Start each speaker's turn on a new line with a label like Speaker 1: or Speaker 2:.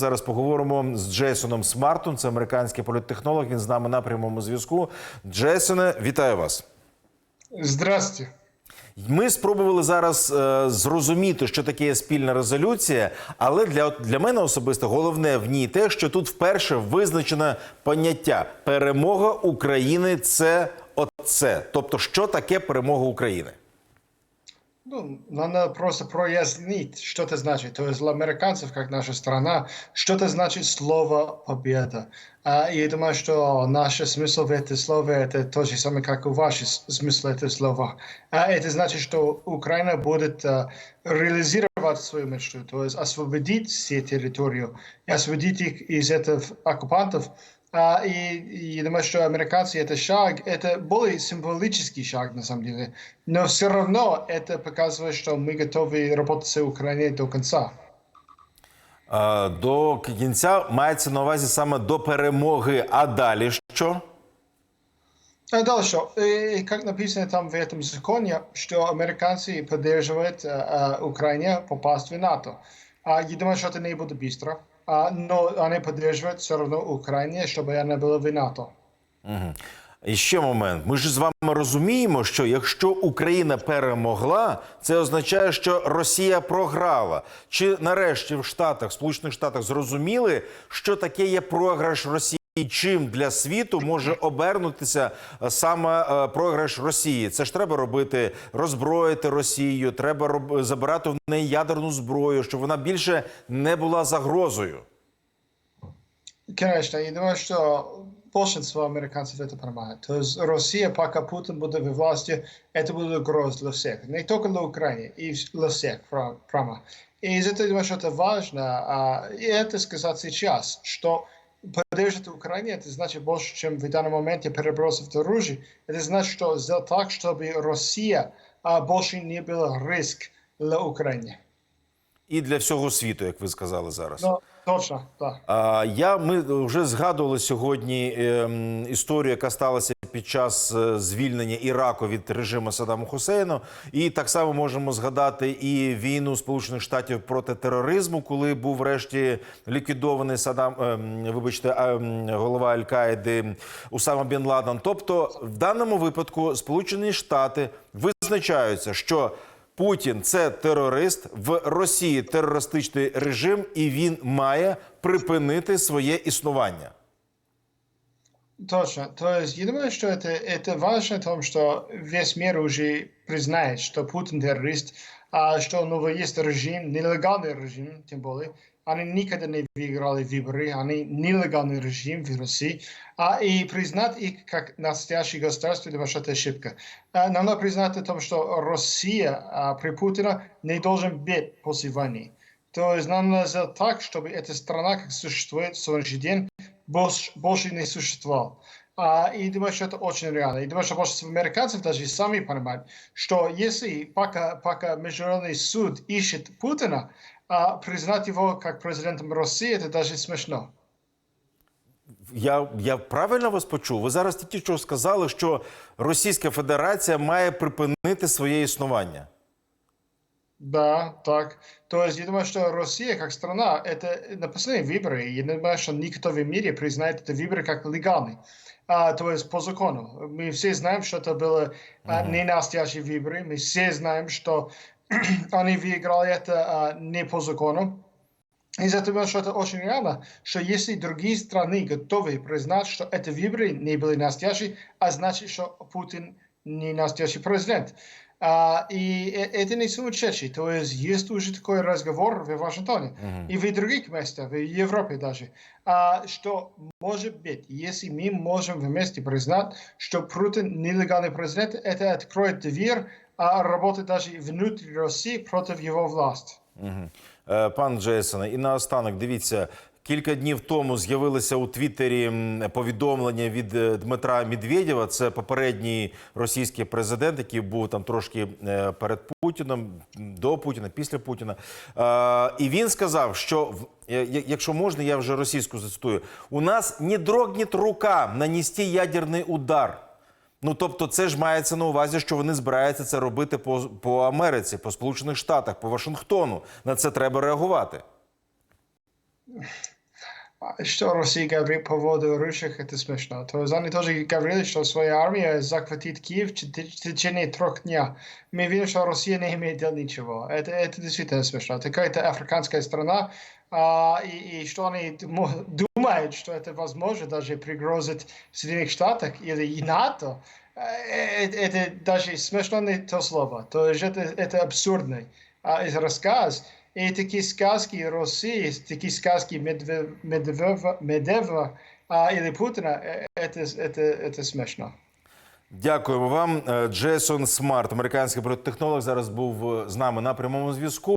Speaker 1: Зараз поговоримо з Джейсоном Смартом. Це американський політтехнолог. Він з нами на прямому зв'язку. Джейсоне, вітаю вас.
Speaker 2: Здравствуйте.
Speaker 1: Ми спробували зараз е, зрозуміти, що таке є спільна резолюція, але для, для мене особисто головне в ній те, що тут вперше визначено поняття перемога України це оце. Тобто, що таке перемога України?
Speaker 2: Ну, надо просто прояснить, что это значит. То есть для американцев, как наша страна, что это значит слово «победа». А, и я думаю, что наш смысл в это слове это то же самое, как и ваш смысл этого слова. А это значит, что Украина будет а, реализировать свою мечту, то есть освободить все территорию, освободить их из этих оккупантов. А, и, и я думаю, что американцы это шаг, это более символический шаг на самом деле, но все равно это показывает, что мы готовы работать с Украиной до конца.
Speaker 1: Е, До кінця мається на увазі саме до перемоги. А далі що?
Speaker 2: А дальше, э, как написано там в этом законе, что американцы поддерживают э, э, Украине попасть в НАТО. А, я думаю, что это не будет быстро, а, но они поддерживают все равно Украине, чтобы она была в НАТО.
Speaker 1: І ще момент. Ми ж з вами розуміємо, що якщо Україна перемогла, це означає, що Росія програла. Чи нарешті в Штатах, Сполучених Штатах, зрозуміли, що таке є програш Росії? І чим для світу може обернутися е, саме е, програш Росії? Це ж треба робити, роззброїти Росію, треба роб... забирати в неї ядерну зброю, щоб вона більше не була загрозою.
Speaker 2: Конечно, я думаю, что большинство американцев это понимает. То есть Россия, пока Путин будет во власти, это будет угроза для всех. Не только для Украины, и вс- для всех пра- прямо. И из этого, я думаю, что это важно. а, И это сказать сейчас, что поддерживать Украину, это значит больше, чем в данный момент перебросов оружия. Это значит, что сделать так, чтобы Россия а, больше не был риск для Украины.
Speaker 1: І для всього світу, як ви сказали зараз.
Speaker 2: Ну, точно, да.
Speaker 1: А, Я ми вже згадували сьогодні ем, історію, яка сталася під час е, звільнення Іраку від режиму Саддаму Хусейну. І так само можемо згадати і війну Сполучених Штатів проти тероризму, коли був врешті ліквідований Саддам, ем, вибачте, ем, голова Аль-Каїди Усама Бен Ладен. Тобто, в даному випадку Сполучені Штати визначаються, що Путін це терорист в Росії терористичний режим, і він має припинити своє існування.
Speaker 2: Точно. То есть я думаю, что это, это важно в том, что весь мир уже признает, что Путин террорист, а что него есть режим, нелегальный режим, тем более. Они никогда не выиграли выборы, они нелегальный режим в России. А, и признать их как настоящее государство, это ошибка. А, нам надо признать о том, что Россия а, при Путине не должен быть после войны. То есть нам надо сделать так, чтобы эта страна, как существует в сегодняшний день, больше, больше не существовал. А, и думаю, что это очень реально. И думаю, что большинство американцев даже и сами понимают, что если пока, пока Международный суд ищет Путина, а, признать его как президентом России, это даже смешно.
Speaker 1: Я, я правильно вас почув? Ви зараз тільки що сказали, що Російська Федерація має припинити своє існування.
Speaker 2: Да, так. То есть я думаю, что Россия как страна, это на последние выборы, я думаю, что никто в мире признает эти выборы как легальные. А, то есть по закону. Мы все знаем, что это было а, не настоящие выборы. Мы все знаем, что они выиграли это а, не по закону. Из этого, что это очень реально, что если другие страны готовы признать, что эти выборы не были настоящие, а значит, что Путин не настоящий президент. А, и э- это не сумасшедший. То есть есть уже такой разговор в Вашингтоне и в других местах, в Европе даже, а, что может быть, если мы можем вместе признать, что Путин нелегальный президент, это откроет дверь а, работать даже внутри России против его власти.
Speaker 1: Е, Пан Джейсоне, і наостанок, дивіться, кілька днів тому з'явилося у Твіттері повідомлення від е, Дмитра Медведєва. Це попередній російський президент, який був там трошки е, перед Путіном, до Путіна, після Путіна. І він сказав, що якщо можна, я вже російську зацитую: у нас не дрогнет рука нанести ядерний удар. Ну тобто, це ж мається на увазі, що вони збираються це робити по, по Америці, по Сполучених Штатах, по Вашингтону. На це треба реагувати
Speaker 2: А Что Россия говорит по поводу русских, это смешно. То есть они тоже говорили, что своя армия захватит Киев в те- в течение трех дня. Мы видим, что Россия не имеет дел ничего. Это, это действительно смешно. Это какая-то африканская страна, а, и, и что они мо- думают, что это возможно даже пригрозит Соединенных Штатах или и НАТО, э, э, это даже смешно не то слово. То есть это, это абсурдный а, из рассказ. И такие сказки России, такие сказки Медве- Медведева, Медведева а, или Путина, э, это, это, это смешно.
Speaker 1: Дякуємо вам. Е, Джейсон Смарт, американський політтехнолог, зараз був е, з нами на прямому зв'язку.